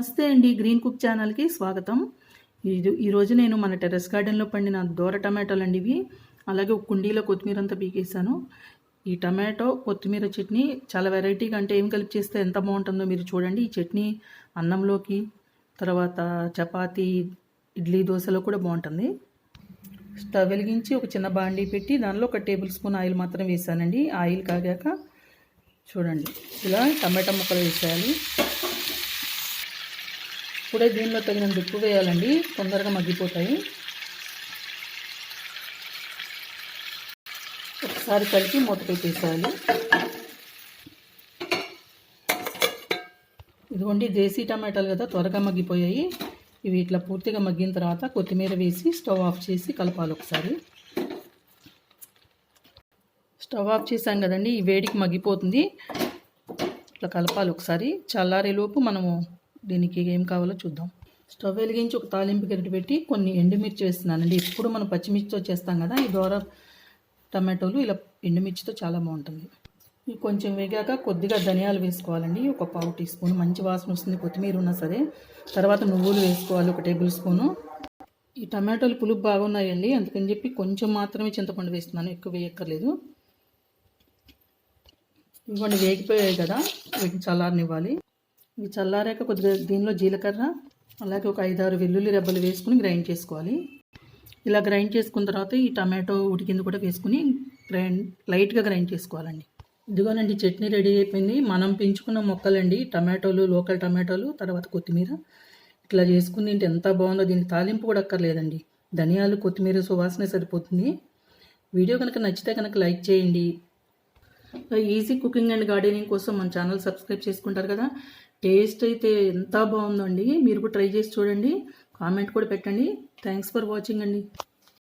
నమస్తే అండి green cook ఛానల్కి స్వాగతం. ఇది ఈరోజు నేను మన టెర్రస్ గార్డెన్లో పండిన దూర టమాటోలు అండి ఇవి అలాగే ఒక కుండీలో కొత్తిమీర అంతా పీకేసాను ఈ టమాటో కొత్తిమీర చట్నీ చాలా వెరైటీగా అంటే ఏం కలిపి చేస్తే ఎంత బాగుంటుందో మీరు చూడండి. ఈ చట్నీ అన్నంలోకి తర్వాత చపాతీ ఇడ్లీ దోశలో కూడా బాగుంటుంది. స్టవ్ వెలిగించి ఒక చిన్న బాండీ పెట్టి దానిలో ఒక టేబుల్ స్పూన్ ఆయిల్ మాత్రం వేసానండి ఆయిల్ కాగాక చూడండి ఇలా టమాటా ముక్కలు వేసేయాలి. ఇప్పుడే దీనిలో తగినంత ఉప్పు వేయాలండి. తొందరగా మగ్గిపోతాయి. ఒకసారి కలిపి మూత పెట్టేసేయాలి. ఇదిగోండి దేశీ టమాటాలు కదా త్వరగా మగ్గిపోయాయి. ఇవి ఇట్లా పూర్తిగా మగ్గిన తర్వాత కొత్తిమీర వేసి స్టవ్ ఆఫ్ చేసి కలపాలి ఒకసారి. స్టవ్ ఆఫ్ చేసాం కదండి ఈ వేడికి మగ్గిపోతుంది. ఇట్లా కలపాలి ఒకసారి. చల్లారేలోపు మనము దీనికి ఏం కావాలో చూద్దాం. స్టవ్ వెలిగించి ఒక తాలింపు గరిటె పెట్టి కొన్ని ఎండుమిర్చి వేస్తున్నానండి. ఇప్పుడు మనం పచ్చిమిర్చితో చేస్తాం కదా ఈ ద్వారా టమాటోలు ఇలా ఎండుమిర్చితో చాలా బాగుంటుంది. ఇవి కొంచెం వేగాక కొద్దిగా ధనియాలు వేసుకోవాలండి. ఒక పావు టీ స్పూన్ మంచి వాసన వస్తుంది కొత్తిమీర ఉన్నా సరే. తర్వాత నువ్వులు వేసుకోవాలి ఒక టేబుల్ స్పూను. ఈ టమాటోలు పులుపు బాగున్నాయండి. అందుకని చెప్పి కొంచెం మాత్రమే చింతపండు వేస్తున్నాను ఎక్కువ వేయక్కర్లేదు. ఇవ్వండి వేగిపోయాయి కదా వీటిని చల్లారనివ్వాలి. ఇవి చల్లారాక కొద్దిగా దీనిలో జీలకర్ర అలాగే ఒక ఐదారు వెల్లుల్లి రెబ్బలు వేసుకుని గ్రైండ్ చేసుకోవాలి. ఇలా గ్రైండ్ చేసుకున్న తర్వాత ఈ టమాటో ఉడికింది కూడా వేసుకుని గ్రైండ్ లైట్గా గ్రైండ్ చేసుకోవాలండి. ఇదిగోనండి చట్నీ రెడీ అయిపోయింది. మనం పెంచుకున్న మొక్కలండి టమాటోలు లోకల్ టమాటోలు తర్వాత కొత్తిమీర. ఇట్లా చేసుకుని తింటే ఎంత బాగుందో దీనికి తాలింపు కూడా అక్కర్లేదండి. ధనియాలు కొత్తిమీర సువాసన సరిపోతుంది. వీడియో కనుక నచ్చితే కనుక లైక్ చేయండి. ఈజీ కుకింగ్ అండ్ గార్డెనింగ్ కోసం మన ఛానల్ సబ్స్క్రైబ్ చేసుకుంటారు కదా. టేస్ట్ అయితే ఎంత బాగుందండి. మీరు కూడా ట్రై చేసి చూడండి. కామెంట్ కూడా పెట్టండి. థ్యాంక్స్ ఫర్ వాచింగ్ అండి.